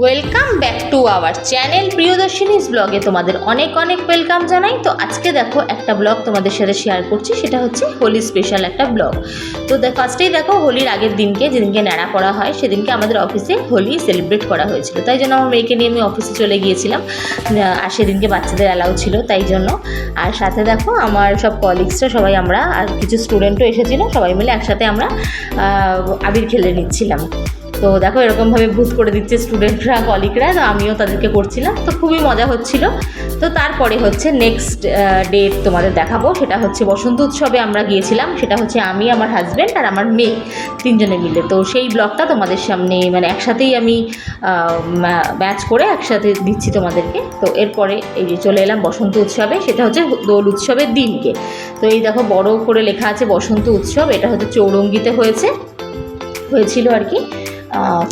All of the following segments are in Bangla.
Welcome back to our channel Priyadarshini's ব্লগে তোমাদের অনেক অনেক ওয়েলকাম জানাই। তো আজকে দেখো একটা ব্লগ তোমাদের সাথে শেয়ার করছি, সেটা হচ্ছে হোলি স্পেশাল একটা ব্লগ তো ফার্স্টেই দেখো হোলির আগের দিনকে, যেদিনকে ন্যাড়া করা হয়, সেদিনকে আমাদের অফিসে হোলি সেলিব্রেট করা হয়েছিল। তাই জন্য আমার মেয়েকে নিয়ে আমি অফিসে চলে গিয়েছিলাম। আর সেদিনকে বাচ্চাদের অ্যালাউ ছিল, তাই জন্য। আর সাথে দেখো আমার সব কলিগসরা সবাই আমরা, আর কিছু স্টুডেন্টও এসেছিল, সবাই মিলে একসাথে আমরা আবির খেলে নিচ্ছিলাম। তো দেখো, এরকমভাবে ভূত করে দিচ্ছে স্টুডেন্টরা কলিগরা তো আমিও তাদেরকে করছিলাম। তো খুবই মজা হচ্ছিল। তো তারপরে হচ্ছে নেক্সট ডেট তোমাদের দেখাবো। সেটা হচ্ছে বসন্ত উৎসবে আমরা গিয়েছিলাম। সেটা হচ্ছে আমি, আমার হাজব্যান্ড আর আমার মেয়ে, তিনজনে মিলে। তো সেই ব্লগটা তোমাদের সামনে মানে একসাথেই আমি ম্যাচ করে একসাথে দিচ্ছি তোমাদেরকে। তো এরপরে এই যে চলে এলাম বসন্ত উৎসবে। সেটা হচ্ছে দোল উৎসবের দিনকে। তো এই দেখো, বড় করে লেখা আছে বসন্ত উৎসব। এটা হচ্ছে চৌরঙ্গিতে হয়েছে। হয়েছিল আর কি।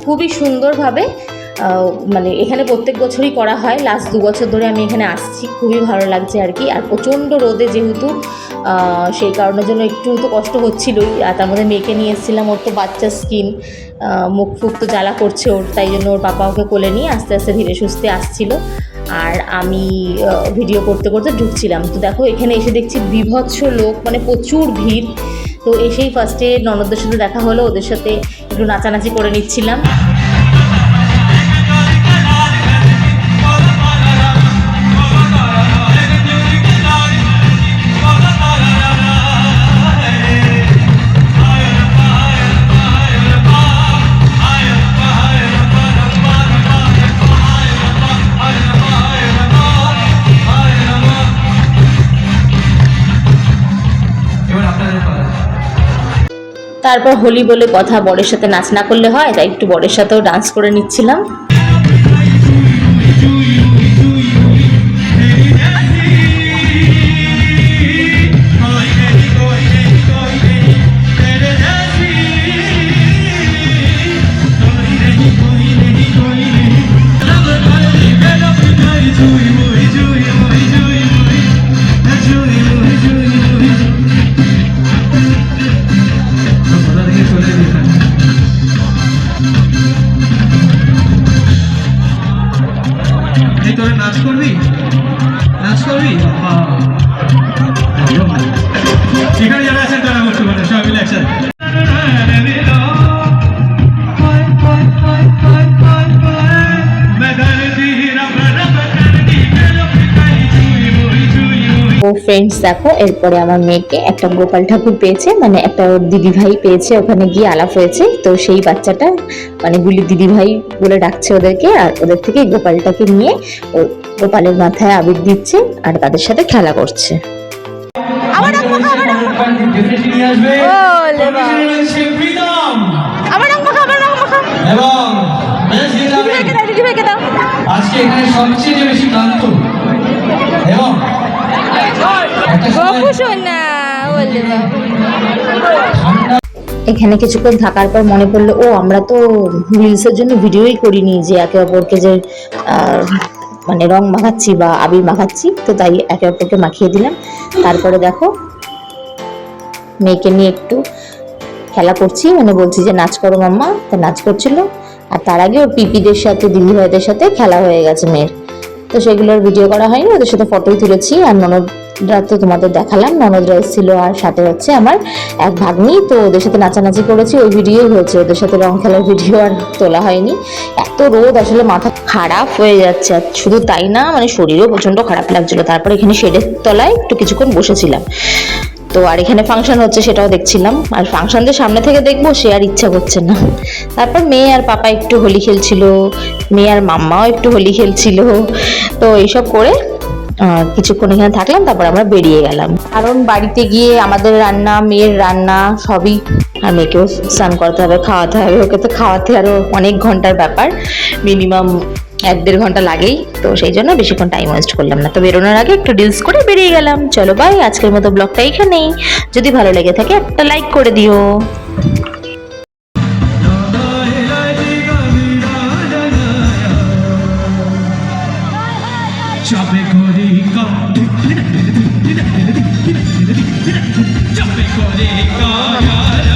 খুবই সুন্দরভাবে মানে এখানে প্রত্যেক বছরই করা হয়। লাস্ট দু বছর ধরে আমি এখানে আসছি, খুবই ভালো লাগছে আর কি। আর প্রচণ্ড রোদে যেহেতু সেই কারণের জন্য একটু তো কষ্ট হচ্ছিলই। আর তার মধ্যে মেয়েকে নিয়ে এসেছিলাম, ওর তো বাচ্চা স্কিন মুখ ফুক তো জ্বালা করছে ওর, তাই জন্য ওর পাপা ওকে কোলে নিয়ে আস্তে আস্তে ধীরে সুস্থে আসছিল। আর আমি ভিডিও করতে করতে ঢুকছিলাম। তো দেখো, এখানে এসে দেখছি বিভৎস লোক মানে প্রচুর ভিড়। তো এসেই ফার্স্টে ননদের সাথে দেখা হলো ওদের সাথে একটু নাচানাচি করে নিচ্ছিলাম। তারপর হোলি বলে কথা বরের সাথে নাচ না করলে হয়, তাই একটু বরের সাথেও ডান্স করে নিচ্ছিলাম। নাচ করবি? নাচ করবি? ভালো। এখানে যারা আছেন তারা পারেন সবাই একসাথে। ফ্রেন্ডস দেখো এরপরে আমার মেয়েকে একটা গোপাল ঠাকুর পেয়েছে মানে একটা ওর দিদি ভাই পেয়েছে ওখানে গিয়ে আলাপ হয়েছে। তো সেই বাচ্চাটা মানে গুলি দিদি ভাই বলে ডাকছে ওদেরকে আর ওদের থেকে গোপালটাকে নিয়ে ও গোপালের মাথায় আবির দিচ্ছে আর তাদের সাথে খেলা করছে। এবং আজকে এখানে সবচেয়ে বেশি ক্লান্ত এবং একটা সময় এখানে কিছুক্ষণ থাকার পর মনে পড়ল, ও, আমরা তো রিলসের জন্য ভিডিওই করিনি যে একে অপরকে যে মানে রং মাখাচ্ছি বা আবির মাখাচ্ছি, তো তাই একে অপরকে মাখিয়ে দিলাম। তারপরে দেখো, মেয়েকে নিয়ে একটু খেলা করছি মানে বলছি যে, নাচ করো মাম্মা। তা নাচ করছিল, আর তার আগে ওর পিপিদের সাথে দিদি ভাইদের সাথে খেলা হয়ে গেছে মেয়ের। তো সেগুলোর ভিডিও করা হয়নি, ওদের সাথে ফটোই তুলেছি, আর ননদরা তো তোমাদের দেখালাম। ননদরা ছিল আর সাথে হচ্ছে আমার এক ভাগ্নি। তো ওদের সাথে নাচানাচি করেছি, ওই ভিডিও হয়েছে। ওদের সাথে রং খেলার ভিডিও আর তোলা হয়নি। এত রোদ, আসলে মাথা খারাপ হয়ে যাচ্ছে। আর শুধু তাই না মানে শরীরও প্রচণ্ড খারাপ লাগছিল। তারপর এখানে শেডের তলায় একটু কিছুক্ষণ বসেছিলাম। তো আর এখানে ফাংশন হচ্ছে সেটাও দেখছিলাম। আর ফাংশনদের সামনে থেকে দেখব, সে আর ইচ্ছা করছে না। তারপর মেয়ে আর পাপা একটু হোলি খেলছিল, মেয়ে আর মাম্মাও একটু হোলি খেলছিল। তো এইসব করে কিছুক্ষণ এখানে থাকলাম, তারপর আমরা বেরিয়ে গেলাম। কারণ বাড়িতে গিয়ে আমাদের রান্না, মেয়ের রান্না, সবই আর মেয়েকেও স্নান করতে হবে, খাওয়াতে হবে। ওকে তো খাওয়াতে আরও অনেক ঘণ্টার ব্যাপার। মিনিমাম এক দেড় ঘণ্টা লাগেই। তো সেই জন্য বেশিক্ষণ টাইম ওয়েস্ট করলাম না। তো বেরোনোর আগে একটু ডিলস করে বেরিয়ে গেলাম। চলো বাই আজকের মতো ব্লগটা এখানেই। যদি ভালো লেগে থাকে একটা লাইক করে দিও। চাপে করে কাঠ চাপে করে কাঠ